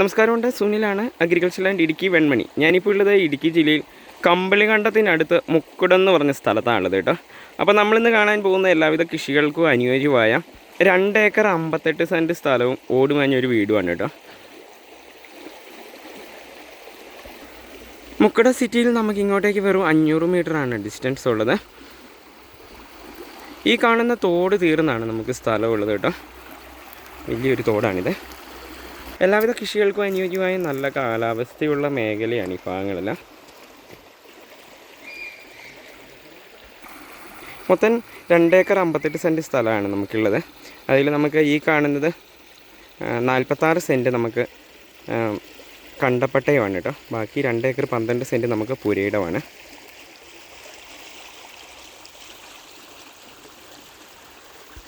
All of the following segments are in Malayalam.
നമസ്കാരമുണ്ട്. സുനിലാണ് അഗ്രികൾച്ചർ ലാൻഡ് ഇടുക്കി വെൺമണി. ഞാനിപ്പോൾ ഉള്ളത് ഇടുക്കി ജില്ലയിൽ കമ്പളികണ്ടത്തിനടുത്ത് മുക്കുടം എന്ന് പറഞ്ഞ സ്ഥലത്താണുള്ളത് കേട്ടോ. അപ്പോൾ നമ്മളിന്ന് കാണാൻ പോകുന്ന എല്ലാവിധ കൃഷികൾക്കും അനുയോജ്യമായ രണ്ട് ഏക്കർ അമ്പത്തെട്ട് സെന്റ് സ്ഥലവും ഓടുമാഞ്ഞ ഒരു വീടുമാണ് കേട്ടോ. മുക്കട സിറ്റിയിൽ നമുക്ക് ഇങ്ങോട്ടേക്ക് വെറും അഞ്ഞൂറ് മീറ്ററാണ് ഡിസ്റ്റൻസ് ഉള്ളത്. ഈ കാണുന്ന തോട് തീർന്നാണ് നമുക്ക് സ്ഥലമുള്ളത് കേട്ടോ. വലിയൊരു തോടാണിത്. എല്ലാവിധ കൃഷികൾക്കും അനുയോജ്യമായ നല്ല കാലാവസ്ഥയുള്ള മേഖലയാണ് ഈ ഭാഗങ്ങളെല്ലാം. മൊത്തം രണ്ടേക്കർ അമ്പത്തെട്ട് സെന്റ് സ്ഥലമാണ് നമുക്കുള്ളത്. അതിൽ നമുക്ക് ഈ കാണുന്നത് നാൽപ്പത്താറ് സെന്റ് നമുക്ക് കണ്ടപ്പട്ടയുമാണ് കേട്ടോ. ബാക്കി രണ്ടേക്കർ പന്ത്രണ്ട് സെന്റ് നമുക്ക് പുരയിടമാണ്.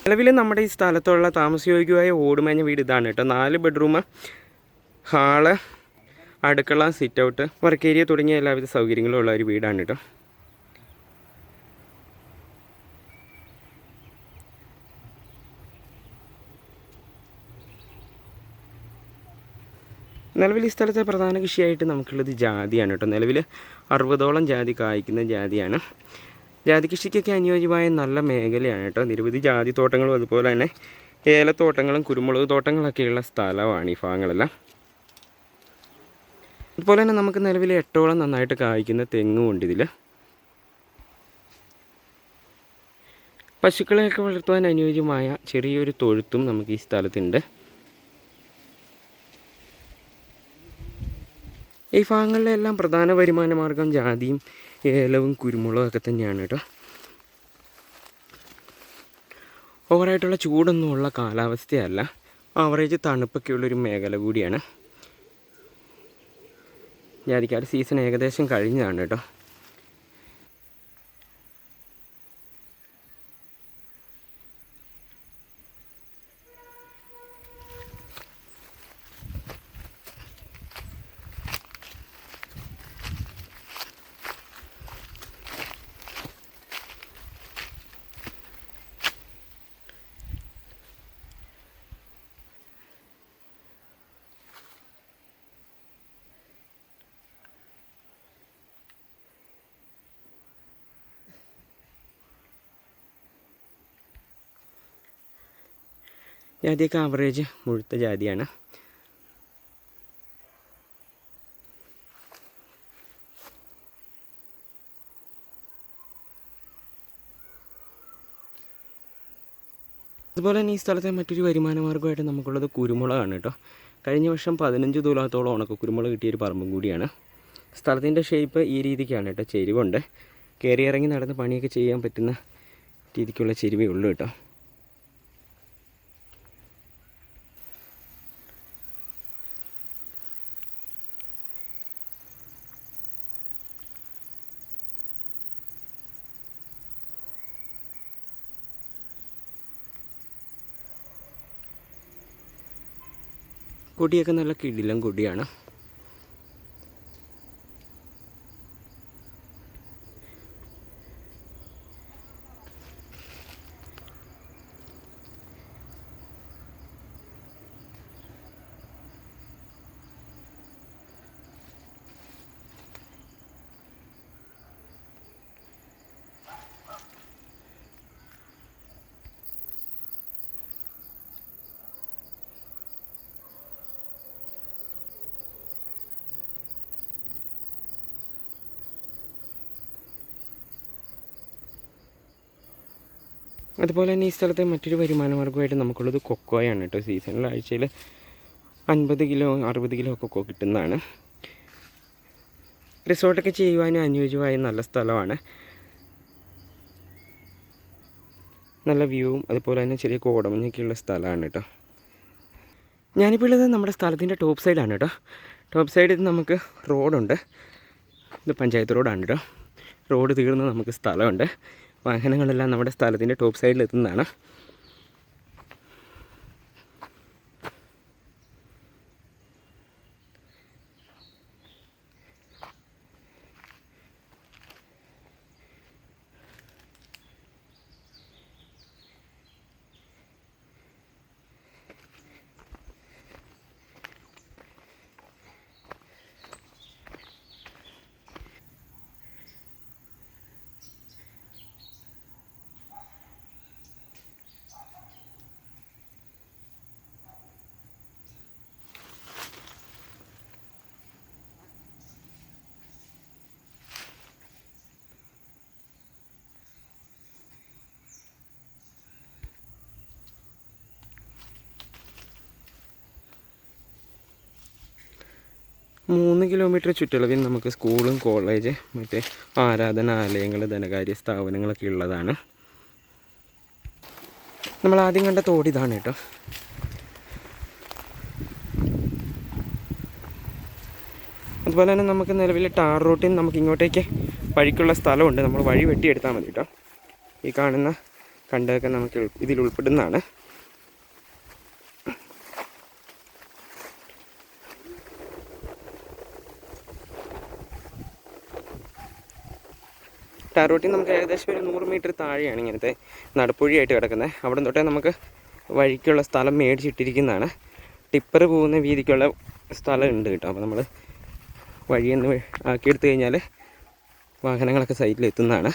നിലവിൽ നമ്മുടെ ഈ സ്ഥലത്തുള്ള താമസയോഗ്യമായ ഓടുമേഞ്ഞ വീട് ഇതാണ് കേട്ടോ. നാല് ബെഡ്റൂം ഹാൾ അടുക്കള സിറ്റ് ഔട്ട് വർക്ക് ഏരിയ തുടങ്ങിയ എല്ലാവിധ സൗകര്യങ്ങളും ഉള്ള ഒരു വീടാണ് കേട്ടോ. നിലവിൽ ഈ സ്ഥലത്തെ പ്രധാന കൃഷിയായിട്ട് നമുക്കുള്ളത് ജാതിയാണ് കേട്ടോ. നിലവിൽ അറുപതോളം ജാതി കായ്ക്കുന്ന ജാതിയാണ്. ജാതി കൃഷിക്കൊക്കെ അനുയോജ്യമായ നല്ല മേഖലയാണ് കേട്ടോ. നിരവധി ജാതി തോട്ടങ്ങളും അതുപോലെ തന്നെ ഏലത്തോട്ടങ്ങളും കുരുമുളക് തോട്ടങ്ങളൊക്കെയുള്ള സ്ഥലമാണ് ഈ ഭാഗങ്ങളെല്ലാം. അതുപോലെ തന്നെ നമുക്ക് നിലവിൽ എട്ടോളം നന്നായിട്ട് കായ്ക്കുന്ന തെങ്ങും ഉണ്ട് ഇതിൽ പശുക്കളെയൊക്കെ വളർത്തുവാൻ അനുയോജ്യമായ ചെറിയൊരു തൊഴുത്തും നമുക്ക് ഈ സ്ഥലത്തുണ്ട്. ഈ ഭാഗങ്ങളിലെല്ലാം പ്രധാന വരുമാന മാർഗം ജാതിയും ഏലവും കുരുമുളകും ഒക്കെ തന്നെയാണ് കേട്ടോ. ഓവറായിട്ടുള്ള ചൂടൊന്നും ഉള്ള കാലാവസ്ഥയല്ല. ആവറേജ് തണുപ്പൊക്കെ ഉള്ളൊരു മേഖല കൂടിയാണ്. ജാതിക്കാട് സീസൺ ഏകദേശം കഴിഞ്ഞതാണ് കേട്ടോ. ജാതിയൊക്കെ ആവറേജ് മുഴുത്ത ജാതിയാണ്. അതുപോലെ തന്നെ ഈ സ്ഥലത്തെ മറ്റൊരു വരുമാന മാർഗമായിട്ട് നമുക്കുള്ളത് കുരുമുളകാണ് കേട്ടോ. കഴിഞ്ഞ വർഷം പതിനഞ്ച് തുലാത്തോളം ഉണക്ക കുരുമുളക് കിട്ടിയൊരു പറമ്പും കൂടിയാണ്. സ്ഥലത്തിന്റെ ഷേപ്പ് ഈ രീതിക്കാണ് കേട്ടോ ചെരിവുണ്ട്. കയറി ഇറങ്ങി നടന്ന് പണിയൊക്കെ ചെയ്യാൻ പറ്റുന്ന രീതിക്കുള്ള ചെരുവേ ഉള്ളൂ കേട്ടോ. കൊടിയൊക്കെ നല്ല കിടിലം കൊടിയാണ്. അതുപോലെ തന്നെ ഈ സ്ഥലത്തെ മറ്റൊരു വരുമാന മാർഗമായിട്ട് നമുക്കുള്ളത് കൊക്കോയാണ് കേട്ടോ. സീസണിൽ ആഴ്ചയിൽ അൻപത് കിലോ അറുപത് കിലോ കൊക്കോ കിട്ടുന്നതാണ്. റിസോർട്ടൊക്കെ ചെയ്യുവാനും അനുയോജ്യമായ നല്ല സ്ഥലമാണ്. നല്ല വ്യൂവും അതുപോലെ തന്നെ ചെറിയ കോടമഞ്ഞൊക്കെയുള്ള സ്ഥലമാണ് കേട്ടോ. ഞാനിപ്പോൾ ഉള്ളത് നമ്മുടെ സ്ഥലത്തിന്റെ ടോപ്പ് സൈഡാണ് കേട്ടോ. ടോപ്പ് സൈഡിൽ നമുക്ക് റോഡുണ്ട്. ഇത് പഞ്ചായത്ത് റോഡാണ് കേട്ടോ. റോഡ് തീർന്ന് നമുക്ക് സ്ഥലമുണ്ട്. വാഹനങ്ങളെല്ലാം നമ്മുടെ സ്ഥലത്തിന്റെ ടോപ്പ് സൈഡിൽ എത്തുന്നതാണ് മൂന്ന് കിലോമീറ്റർ ചുറ്റളവിൽ നമുക്ക് സ്കൂളും കോളേജ് മറ്റേ ആരാധനാലയങ്ങൾ ധനകാര്യ സ്ഥാപനങ്ങളൊക്കെ ഉള്ളതാണ്. നമ്മൾ ആദ്യം കണ്ട തോട് ഇതാണ് കേട്ടോ. അതുപോലെ തന്നെ നമുക്ക് നിലവിൽ ടാർ റൂട്ടിൽ നമുക്ക് ഇങ്ങോട്ടേക്ക് വഴിക്കുള്ള സ്ഥലമുണ്ട്. നമ്മൾ വഴി വെട്ടിയെടുത്താൽ മതി കേട്ടോ. ഈ കാണുന്ന കണ്ടൊക്കെ നമുക്ക് ഇതിൽ ഉൾപ്പെടുന്നതാണ്. ടാർ റൂട്ടിൽ നമുക്ക് ഏകദേശം ഒരു നൂറ് മീറ്റർ താഴെയാണ് ഇങ്ങനത്തെ നടപ്പുഴിയായിട്ട് കിടക്കുന്നത്. അവിടെ തൊട്ടേ നമുക്ക് വഴിക്കുള്ള സ്ഥലം മേടിച്ചിട്ടിരിക്കുന്നതാണ്. ടിപ്പർ പോകുന്ന വീതിക്കുള്ള സ്ഥലം ഉണ്ട് കേട്ടോ അപ്പോൾ നമ്മൾ വഴിയെന്ന് ആക്കിയെടുത്ത് കഴിഞ്ഞാൽ വാഹനങ്ങളൊക്കെ സൈറ്റിൽ എത്തുന്നതാണ്.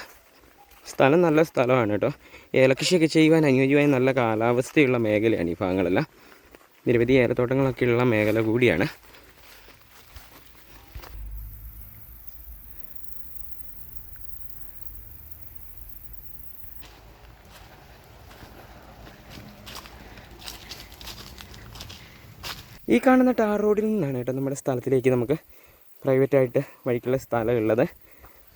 സ്ഥലം നല്ല സ്ഥലമാണ് കേട്ടോ. ഏലകൃഷിയൊക്കെ ചെയ്യുവാൻ അനുയോജ്യമായ നല്ല കാലാവസ്ഥയുള്ള മേഖലയാണ് ഈ ഭാഗങ്ങളെല്ലാം. നിരവധി ഏലത്തോട്ടങ്ങളൊക്കെ ഉള്ള മേഖല കൂടിയാണ്. ഈ കാണുന്ന ടാർ റോഡിൽ നിന്നാണ് കേട്ടോ നമ്മുടെ സ്ഥലത്തിലേക്ക് നമുക്ക് പ്രൈവറ്റായിട്ട് വഴിക്കുള്ള സ്ഥലമുള്ളത്.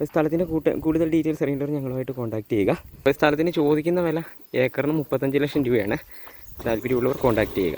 സ്ഥലത്തിന്റെ കൂട്ട കൂടുതൽ ഡീറ്റെയിൽസ് അറിയേണ്ടവർ ഞങ്ങളുമായിട്ട് കോൺടാക്ട് ചെയ്യുക. സ്ഥലത്തിന് ചോദിക്കുന്ന വില ഏക്കറിന് മുപ്പത്തഞ്ച് ലക്ഷം രൂപയാണ്. താല്പര്യമുള്ളവർ കോൺടാക്ട് ചെയ്യുക.